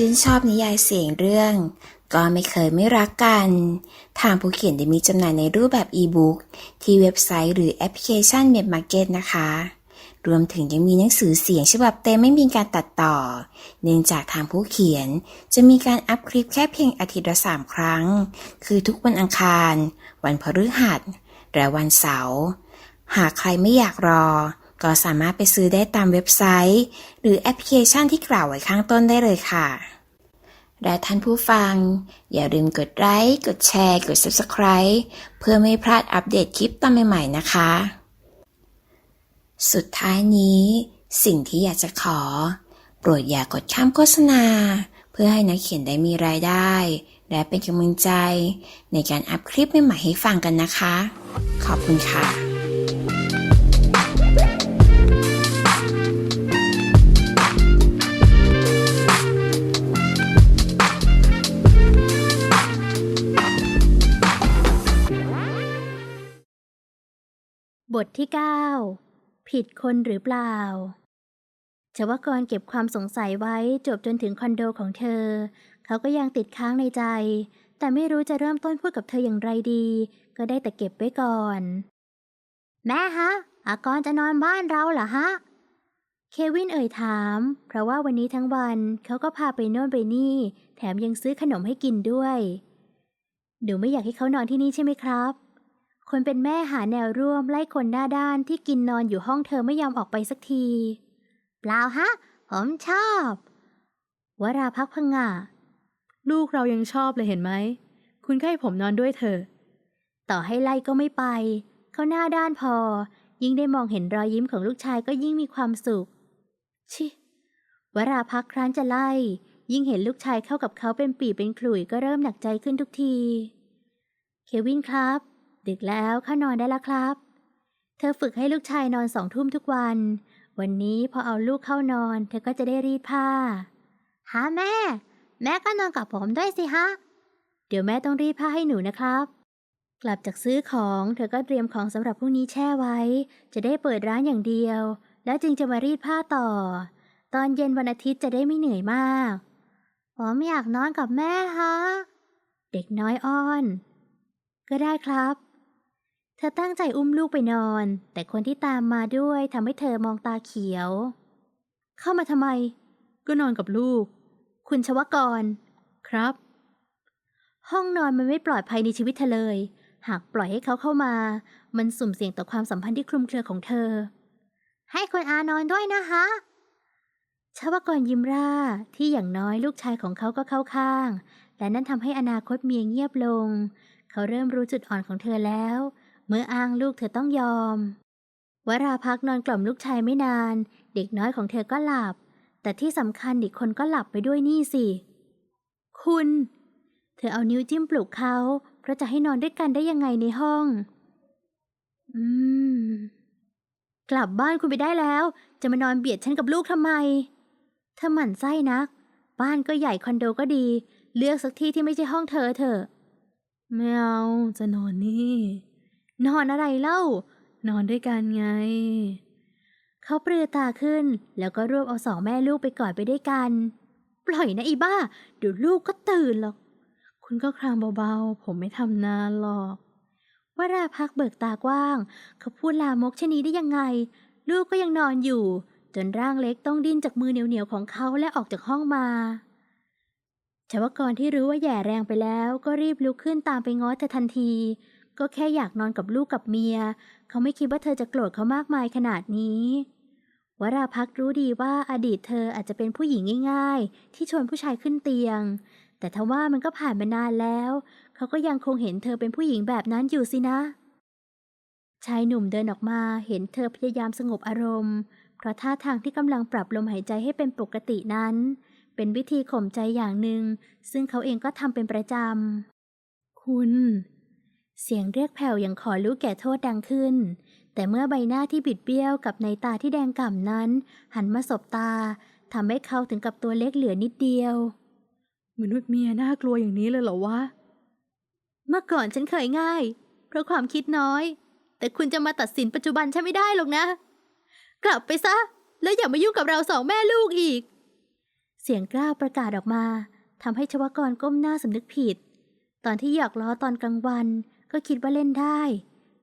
ชื่นชอบนิยายเสียงเรื่อง ก็ไม่เคยไม่รักกัน ทางผู้เขียนได้มีจำหน่ายในรูปแบบอีบุ๊กที่เว็บไซต์หรือแอปพลิเคชันเม d มาร์เก็ตนะคะ รวมถึงยังมีหนังสือเสียงฉบับเต็มไม่มีการตัดต่อ เนื่องจากทางผู้เขียนจะมีการอัพคลิปแค่เพียงอาทิตย์ละสามครั้ง คือทุกวันอังคาร วันพฤหัสและวันเสาร์หากใครไม่อยากรอ ก็สามารถไปซื้อได้ตามเว็บไซต์ หรือแอปพลิเคชันที่กล่าวไว้ข้างต้นได้เลยค่ะ และท่านผู้ฟัง อย่าลืมกดไลค์ กดแชร์ กด Subscribe เพื่อไม่พลาดอัปเดตคลิปตอนใหม่ๆนะคะ สุดท้ายนี้ สิ่งที่อยากจะขอ โปรดอย่ากดข้ามโฆษณา เพื่อให้นักเขียนได้มีรายได้ และเป็นกำลังใจ ในการอัพคลิปใหม่ๆให้ฟังกันนะคะ ขอบคุณค่ะ ทที่ 9 ผิดคนหรือเปล่า ชวกรเก็บความสงสัยไว้จบจนถึงคอนโดของเธอ เขาก็ยังติดค้างในใจ แต่ไม่รู้จะเริ่มต้นพูดกับเธออย่างไรดี ก็ได้แต่เก็บไว้ก่อน แม่ฮะ อากรจะนอนบ้านเราเหรอฮะ เควินเอ่ยถาม เพราะว่าวันนี้ทั้งวันเขาก็พาไปโน่นไปนี่ แถมยังซื้อขนมให้กินด้วย หนูไม่อยากให้เขานอนที่นี่ใช่ไหมครับ คนเป็นแม่หาแนวร่วมไล่คนหน้าด้านที่กินนอนอยู่ห้องเธอไม่ยอมออกไปสักที เปล่าฮะ ผมชอบ วราพักพังงะลูกเรายังชอบเลยเห็นไหม คุณก็ให้ผมนอนด้วยเถอะต่อให้ไล่ก็ไม่ไป เขาหน้าด้านพอ ยิ่งได้มองเห็นรอยยิ้มของลูกชายก็ยิ่งมีความสุข ชิ วราพักครั้นจะไล่ ยิ่งเห็นลูกชายเข้ากับเขาเป็นปีเป็นขลุ่ยก็เริ่มหนักใจขึ้นทุกที เควินครับ ดึกแล้วเข้านอนได้แล้วครับ เธอฝึกให้ลูกชายนอนสองทุ่มทุกวัน วันนี้พอเอาลูกเข้านอน เธอก็จะได้รีดผ้า หาแม่ แม่ก็นอนกับผมด้วยสิฮะ เดี๋ยวแม่ต้องรีดผ้าให้หนูนะครับ กลับจากซื้อของ เธอก็เตรียมของสำหรับพรุ่งนี้แช่ไว้ จะได้เปิดร้านอย่างเดียว แล้วจึงจะมารีดผ้าต่อ ตอนเย็นวันอาทิตย์จะได้ไม่เหนื่อยมากผมอยากนอนกับแม่ฮะ เด็กน้อยอ้อน ก็ได้ครับ เธอตั้งใจอุ้มลูกไปนอน แต่คนที่ตามมาด้วยทำให้เธอมองตาเขียว เข้ามาทำไม ก็นอนกับลูก คุณชวกร ครับ ห้องนอนมันไม่ปลอดภัยในชีวิตเธอเลย หากปล่อยให้เขาเข้ามา มันสุ่มเสี่ยงต่อความสัมพันธ์ที่คลุมเครือของเธอ ให้คุณอานอนด้วยนะคะ ชวกรยิ้มร่าที่อย่างน้อยลูกชายของเขาก็เข้าข้าง และนั่นทำให้อนาคตเมียเงียบลง เขาเริ่มรู้จุดอ่อนของเธอแล้ว เมื่ออ้างลูกเธอต้องยอม วราพักนอนกล่อมลูกชายไม่นาน เด็กน้อยของเธอก็หลับ แต่ที่สำคัญอีกคนก็หลับไปด้วยนี่สิ คุณ เธอเอานิ้วจิ้มปลุกเขาเพราะจะให้นอนด้วยกันได้ยังไงในห้อง อืม กลับบ้านคุณไปได้แล้ว จะมานอนเบียดฉันกับลูกทำไม เธอหมั่นไส้นัก บ้านก็ใหญ่คอนโดก็ดี เลือกสักที่ที่ไม่ใช่ห้องเธอเถอะไม่เอาจะนอนนี่ นอนอะไรเล่า นอนด้วยกันไง เขาเปลือตาขึ้น แล้วก็รวบเอาสองแม่ลูกไปกอดไปด้วยกัน ปล่อยนะอีบ้า เดี๋ยวลูกก็ตื่นหรอก คุณก็คลางเบาๆ ผมไม่ทำนานหรอกวราพักเบิกตากว้าง เขาพูดลามกชนีได้ยังไง ลูกก็ยังนอนอยู่ จนร่างเล็กต้องดิ้นจากมือเหนียวๆของเขาและออกจากห้องมาชาวกรที่รู้ว่าแย่แรงไปแล้วก็รีบลุกขึ้นตามไปง้อเธอทันที ก็แค่อยากนอนกับลูกกับเมีย เขาไม่คิดว่าเธอจะโกรธเขามากมายขนาดนี้วราพักรู้ดีว่าอดีตเธออาจจะเป็นผู้หญิงง่าย ๆ ที่ชวนผู้ชายขึ้นเตียง แต่ทว่ามันก็ผ่านมานานแล้ว เขาก็ยังคงเห็นเธอเป็นผู้หญิงแบบนั้นอยู่สินะ ชายหนุ่มเดินออกมาเห็นเธอพยายามสงบอารมณ์ เพราะท่าทางที่กำลังปรับลมหายใจให้เป็นปกตินั้น เป็นวิธีข่มใจอย่างหนึ่งซึ่งเขาเองก็ทำเป็นประจำ คุณ เสียงเรียกแผ่วอย่างขอรู้แก่โทษดังขึ้น แต่เมื่อใบหน้าที่บิดเบี้ยวกับในตาที่แดงก่ำนั้น หันมาสบตาทำให้เขาถึงกับตัวเล็กเหลือนิดเดียว มนุษย์เมียน่ากลัวอย่างนี้เลยเหรอวะ เมื่อก่อนฉันเคยง่าย เพราะความคิดน้อย แต่คุณจะมาตัดสินปัจจุบันฉันไม่ได้หรอกนะ กลับไปซะ แล้วอย่ามายุ่งกับเราสองแม่ลูกอีกสียงกล้าวประกาศออกมาทำให้ชวกรก้มหน้าสำนึกผิด ตอนที่หยอกล้อตอนกลางวัน ก็คิดว่าเล่นได้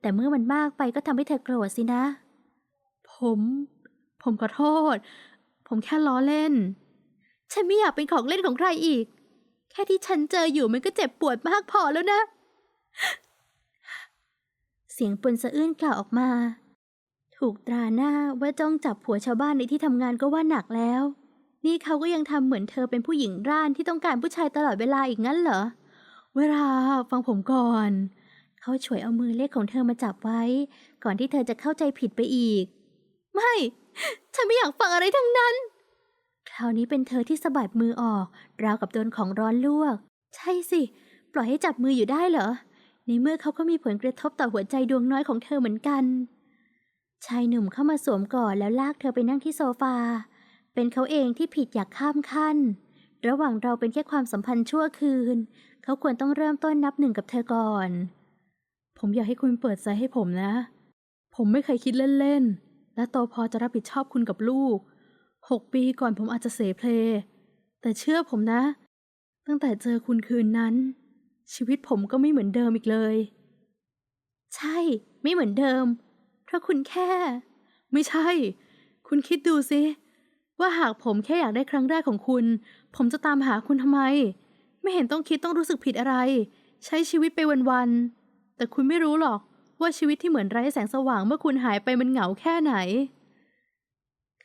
แต่เมื่อมันมากไปก็ทำให้เธอโกรธสินะ ผม ผมขอโทษ ผมแค่ล้อเล่น ฉันไม่อยากเป็นของเล่นของใครอีก แค่ที่ฉันเจออยู่มันก็เจ็บปวดมากพอแล้วนะ เสียงปนสะอื้นกล่าวออกมา ถูกตราหน้าว่าจ้องจับผัวชาวบ้านในที่ทำงานก็ว่าหนักแล้ว นี่เขาก็ยังทำเหมือนเธอเป็นผู้หญิงร่านที่ต้องการผู้ชายตลอดเวลาอีกงั้นเหรอเวลาฟังผมก่อน เขาฉวยเอามือเล็กของเธอมาจับไว้ ก่อนที่เธอจะเข้าใจผิดไปอีก ไม่ ฉันไม่อยากฟังอะไรทั้งนั้น คราวนี้เป็นเธอที่สะบัดมือออก ราวกับโดนของร้อนลวก ใช่สิ ปล่อยให้จับมืออยู่ได้เหรอ ในเมื่อเขาก็มีผลกระทบต่อหัวใจดวงน้อยของเธอเหมือนกัน ชายหนุ่มเข้ามาสวมกอดแล้วลากเธอไปนั่งที่โซฟา เป็นเขาเองที่ผิดอยากข้ามขั้น ระหว่างเราเป็นแค่ความสัมพันธ์ชั่วคืน เขาควรต้องเริ่มต้นนับหนึ่งกับเธอก่อน ผมอยากให้คุณเปิดใจให้ผมนะ ผมไม่เคยคิดเล่นๆ และโตพอจะรับผิดชอบคุณกับลูก หกปีก่อนผมอาจจะเสเพล แต่เชื่อผมนะ ตั้งแต่เจอคุณคืนนั้น ชีวิตผมก็ไม่เหมือนเดิมอีกเลย ใช่ ไม่เหมือนเดิม เพราะคุณแค่ ไม่ใช่ คุณคิดดูสิ ว่าหากผมแค่อยากได้ครั้งแรกของคุณ ผมจะตามหาคุณทำไม ไม่เห็นต้องคิดต้องรู้สึกผิดอะไร ใช้ชีวิตไปวันๆ แต่คุณไม่รู้หรอกว่าชีวิตที่เหมือนไร้แสงสว่างเมื่อคุณหายไปมันเหงาแค่ไหน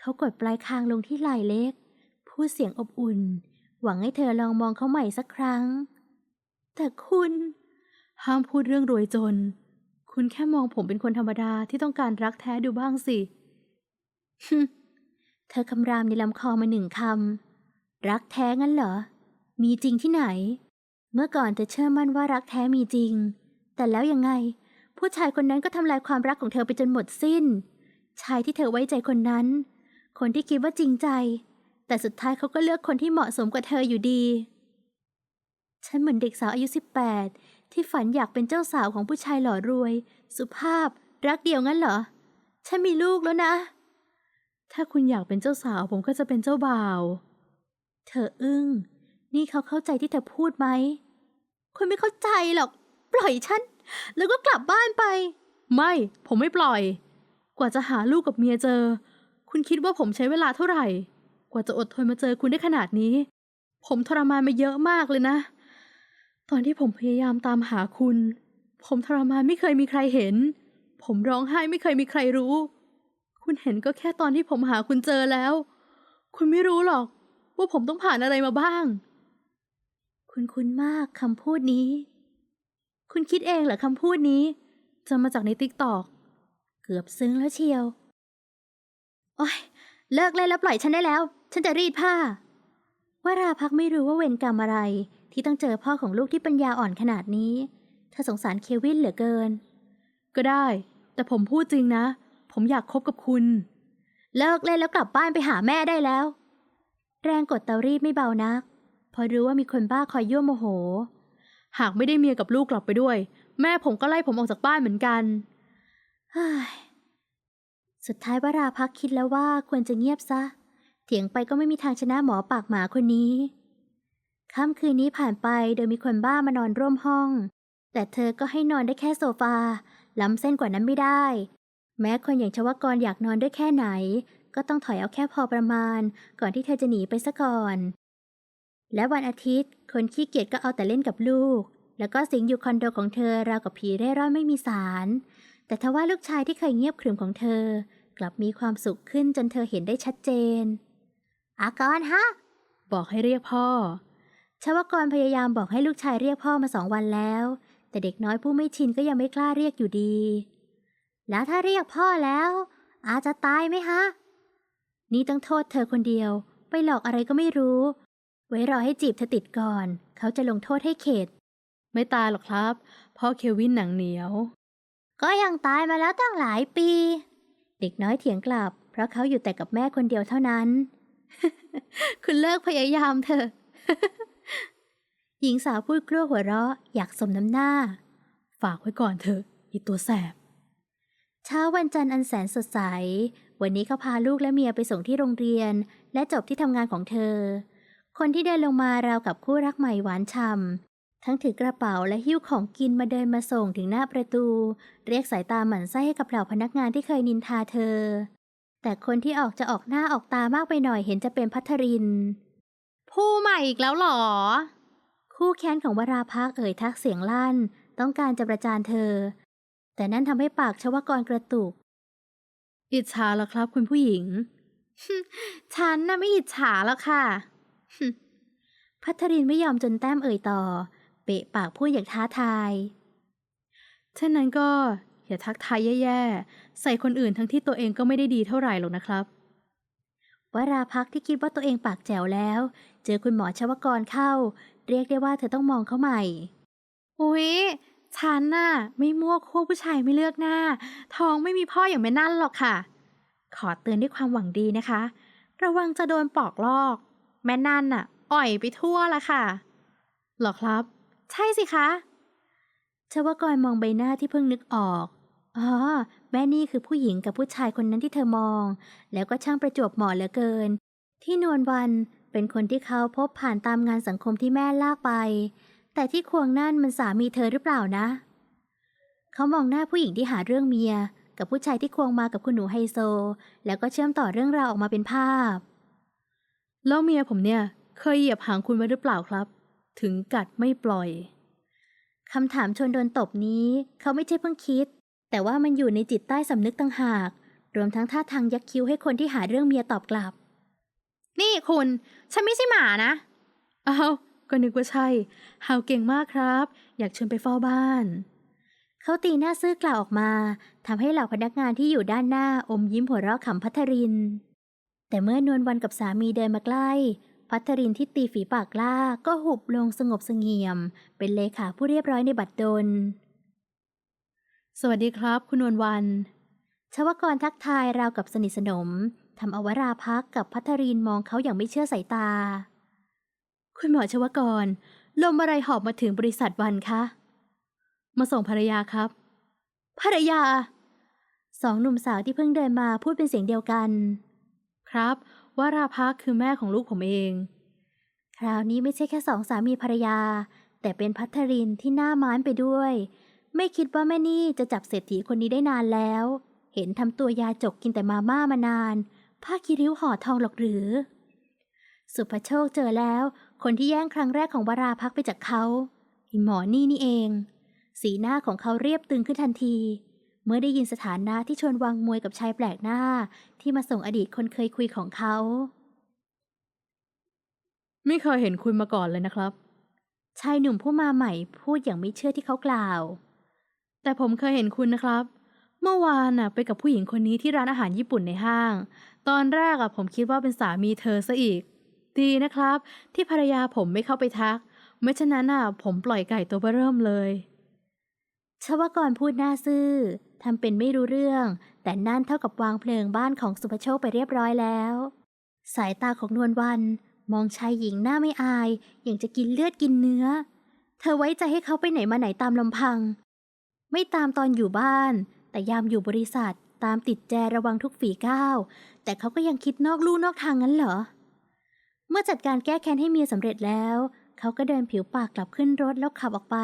เขากดปลายคางลงที่ไหล่เล็ก พูดเสียงอบอุ่น หวังให้เธอลองมองเขาใหม่สักครั้ง แต่คุณ ห้ามพูดเรื่องรวยจน คุณแค่มองผมเป็นคนธรรมดาที่ต้องการรักแท้ดูบ้างสิฮึเธอคำรามในลำคอมาหนึ่งคำ รักแท้งั้นเหรอ มีจริงที่ไหน เมื่อก่อนเธอเชื่อมั่นว่ารักแท้มีจริง แต่แล้วยังไง ผู้ชายคนนั้นก็ทำลายความรักของเธอไปจนหมดสิ้น ชายที่เธอไว้ใจคนนั้น คนที่คิดว่าจริงใจ แต่สุดท้ายเขาก็เลือกคนที่เหมาะสมกว่าเธออยู่ดี ฉันเหมือนเด็กสาวอายุ 18 ที่ฝันอยากเป็นเจ้าสาวของผู้ชายหล่อรวย สุภาพ รักเดียวงั้นเหรอ ฉันมีลูกแล้วนะ ถ้าคุณอยากเป็นเจ้าสาวผมก็จะเป็นเจ้าบ่าว เธออึ้ง นี่เขาเข้าใจที่เธอพูดไหม คุณไม่เข้าใจหรอก ปล่อยฉัน แล้วก็กลับบ้านไป ไม่ ผมไม่ปล่อย กว่าจะหาลูกกับเมียเจอ คุณคิดว่าผมใช้เวลาเท่าไหร่ กว่าจะอดทนมาเจอคุณได้ขนาดนี้ ผมทรมานมาเยอะมากเลยนะ ตอนที่ผมพยายามตามหาคุณ ผมทรมานไม่เคยมีใครเห็น ผมร้องไห้ไม่เคยมีใครรู้ คุณเห็นก็แค่ตอนที่ผมหาคุณเจอแล้ว คุณไม่รู้หรอก ว่าผมต้องผ่านอะไรมาบ้าง คุณคุ้นมากคำพูดนี้ คุณคิดเองเหรอคำพูดนี้จะมาจากในติ๊กตอกเกือบซึ้งแล้วเชียว โอ้ย เลิกเล่นแล้วปล่อยฉันได้แล้ว ฉันจะรีดผ้า วราพักไม่รู้ว่าเวรกรรมอะไร ที่ต้องเจอพ่อของลูกที่ปัญญาอ่อนขนาดนี้เธอสงสารเควินเหลือเกิน ก็ได้ แต่ผมพูดจริงนะ ผมอยากคบกับคุณ เลิกเล่นแล้วกลับบ้านไปหาแม่ได้แล้ว แรงกดเตารีดไม่เบานักเพอรู้ว่ามีคนบ้าคอยยั่วโมโห หากไม่ได้เมียกับลูกกลับไปด้วย แม่ผมก็ไล่ผมออกจากบ้านเหมือนกันเฮ้สุดท้ายวราพักคิดแล้วว่าควรจะเงียบซะ เถียงไปก็ไม่มีทางชนะหมอปากหมาคนนี้ค่ำคืนนี้ผ่านไปโดยมีคนบ้ามานอนร่วมห้อง แต่เธอก็ให้นอนได้แค่โซฟา ล้ำเส้นกว่านั้นไม่ได้ แม้คนอย่างชวกรอยากนอนด้วยแค่ไหน ก็ต้องถอยเอาแค่พอประมาณ ก่อนที่เธอจะหนีไปซะก่อน และวันอาทิตย์ คนขี้เกียจก็เอาแต่เล่นกับลูก แล้วก็สิงอยู่คอนโดของเธอราวกับผีเร่ร่อนไม่มีสาร แต่ทว่าลูกชายที่เคยเงียบขรึมของเธอ กลับมีความสุขขึ้นจนเธอเห็นได้ชัดเจน อากรฮะ บอกให้เรียกพ่อ ชวกรพยายามบอกให้ลูกชายเรียกพ่อมาสองวันแล้ว แต่เด็กน้อยผู้ไม่ชินก็ยังไม่กล้าเรียกอยู่ดี แล้วถ้าเรียกพ่อแล้ว อาจจะตายไหมฮะ นี่ต้องโทษเธอคนเดียว ไปหลอกอะไรก็ไม่รู้ ไว้รอให้จีบเธอติดก่อน เขาจะลงโทษให้เข็ด ไม่ตายหรอกครับพ่อเควินหนังเหนียว ก็ยังตายมาแล้วตั้งหลายปี เด็กน้อยเถียงกลับ เพราะเขาอยู่แต่กับแม่คนเดียวเท่านั้น คุณเลิกพยายามเถอะ หญิงสาวพูดกลัวหัวเราะ อยากสมน้ำหน้า ฝากไว้ก่อนเถอะอีตัวแสบ เช้าวันจันทร์อันแสนสดใส วันนี้เขาพาลูกและเมียไปส่งที่โรงเรียน และจบที่ทำงานของเธอ คนที่เดินลงมาราวกับคู่รักใหม่หวานฉ่ำทั้งถือกระเป๋าและหิ้วของกินมาเดินมาส่งถึงหน้าประตู เรียกสายตาหมั่นไส้ให้กับเหล่าพนักงานที่เคยนินทาเธอ แต่คนที่ออกจะออกหน้าออกตามากไปหน่อยเห็นจะเป็นพัทริน ผู้ใหม่อีกแล้วเหรอ คู่แค้นของวราพักษ์เอ่ยทักเสียงลั่น ต้องการจะประจานเธอ แต่นั่นทำให้ปากชวกรกระตุก อิจฉาแล้วครับ คุณผู้หญิง ฉันน่ะไม่อิจฉาแล้วค่ะ พัทรินไม่ยอมจนแต้มเอ่ยต่อ เปะปากพูดอย่างท้าทายเช่นนั้นก็อย่าทักทายแย่ๆ ใส่คนอื่นทั้งที่ตัวเองก็ไม่ได้ดีเท่าไหร่หรอกนะครับ วราพักที่คิดว่าตัวเองปากแจ๋วแล้ว เจอคุณหมอชวกรเข้า เรียกได้ว่าเธอต้องมองเขาใหม่ อุ๊ย ฉันน่ะ ไม่มั่วคั่วผู้ชายไม่เลือกหน้า ท้องไม่มีพ่ออย่างแม่นั่นหรอกค่ะ ขอเตือนด้วยความหวังดีนะคะ ระวังจะโดนปอกลอก แม่นั่นน่ะ อ่อยไปทั่วละค่ะ หรอครับ ใช่สิคะชวกรมองใบหน้าที่เพิ่งนึกออกอ๋อแม่นี่คือผู้หญิงกับผู้ชายคนนั้นที่เธอมอง แล้วก็ช่างประจวบเหมาะเหลือเกิน ที่นวลวันเป็นคนที่เขาพบผ่านตามงานสังคมที่แม่ลากไป แต่ที่ควงนั่นมันสามีเธอหรือเปล่านะ เขามองหน้าผู้หญิงที่หาเรื่องเมีย กับผู้ชายที่ควงมากับคุณหนูไฮโซ แล้วก็เชื่อมต่อเรื่องราวออกมาเป็นภาพ แล้วเมียผมเนี่ยเคยเหยียบหางคุณไว้หรือเปล่าครับ ถึงกัดไม่ปล่อยคำถามชวนโดนตบนี้ เขาไม่ใช่เพิ่งคิด แต่ว่ามันอยู่ในจิตใต้สำนึกต่างหาก รวมทั้งท่าทางยักคิ้วให้คนที่หาเรื่องเมียตอบกลับ นี่คุณ ฉันไม่ใช่หมานะอ้าวก็นึกว่าใช่หาวเก่งมากครับ อยากชวนไปเฝ้าบ้าน เขาตีหน้าซื่อกล่าวออกมาทำให้เหล่าพนักงานที่อยู่ด้านหน้าอมยิ้มหัวเราะขำพัทริน แต่เมื่อนวลวันกับสามีเดินมาใกล้พัทรินที่ตีฝีปากล่าก็หุบลงสงบเสงี่ยม เป็นเลขาผู้เรียบร้อยในบัตรดล สวัสดีครับ คุณนวลวันชวกรทักทายราวกับสนิทสนมทำอวราพักกับพัทรินมองเขาอย่างไม่เชื่อสายตา คุณหมอชวกร ลมอะไรหอบมาถึงบริษัทวันคะ มาส่งภรรยาครับ ภรรยา สองหนุ่มสาวที่เพิ่งเดินมาพูดเป็นเสียงเดียวกัน ครับวาราพักคือแม่ของลูกผมเอง คราวนี้ไม่ใช่แค่สองสามีภรรยา แต่เป็นพัทรินที่หน้าม้านไปด้วย ไม่คิดว่าแม่นี่จะจับเศรษฐีคนนี้ได้นานแล้ว เห็นทำตัวยาจกกินแต่มาม่ามานาน ผ้าคิริ้วห่อทองหรอกหรือ สุภโชคเจอแล้ว คนที่แย่งครั้งแรกของวราพักไปจากเขาอหมอนี่นี่เอง สีหน้าของเขาเรียบตึงขึ้นทันที เมื่อได้ยินสถานะที่ชวนวางมวยกับชายแปลกหน้า ที่มาส่งอดีตคนเคยคุยของเขา ไม่เคยเห็นคุณมาก่อนเลยนะครับ ชายหนุ่มผู้มาใหม่พูดอย่างไม่เชื่อที่เขากล่าว แต่ผมเคยเห็นคุณนะครับ เมื่อวานน่ะไปกับผู้หญิงคนนี้ที่ร้านอาหารญี่ปุ่นในห้าง ตอนแรกอะผมคิดว่าเป็นสามีเธอซะอีก ดีนะครับ ที่ภรรยาผมไม่เข้าไปทักไม่ฉะนั้นน่ะผมปล่อยไก่ตัวเบ้อเริ่มเลยชวกรพูดหน้าซื่อ ทำเป็นไม่รู้เรื่อง แต่นั่นเท่ากับวางเพลิงบ้านของสุภโชคไปเรียบร้อยแล้ว สายตาของนวลวัน มองชายหญิงหน้าไม่อายอย่างจะกินเลือดกินเนื้อ เธอไว้ใจให้เขาไปไหนมาไหนตามลำพัง ไม่ตามตอนอยู่บ้าน แต่ยามอยู่บริษัทตามติดแจระวังทุกฝีก้าว แต่เขาก็ยังคิดนอกลู่นอกทางงั้นเหรอ เมื่อจัดการแก้แค้นให้เมียสำเร็จแล้ว เขาก็เดินผิวปากกลับขึ้นรถแล้วขับออกไป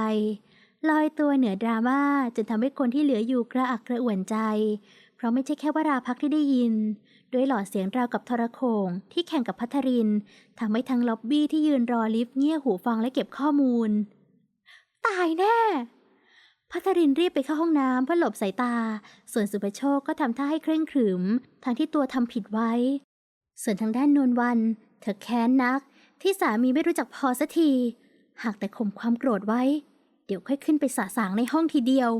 ลอยตัวเหนือดราม่าจนทำให้คนที่เหลืออยู่กระอักกระอ่วนใจ เพราะไม่ใช่แค่วราพักที่ได้ยิน ด้วยหลอดเสียงราวกับทรโขงที่แข่งกับพัทรินทำให้ทั้งล็อบบี้ที่ยืนรอลิฟต์เงี่ยหูฟังและเก็บข้อมูล ตายแน่พัทรินรีบไปเข้าห้องน้ำเพื่อหลบสายตา ส่วนสุภโชคก็ทำท่าให้เคร่งขรึม ทั้งที่ตัวทำผิดไว้ ส่วนทางด้านนวลวัน เธอแค้นนัก ที่สามีไม่รู้จักพอสักที หากแต่ข่มความโกรธไว้ เดี๋ยวค่อยขึ้นไปสาสางในห้องทีเดียว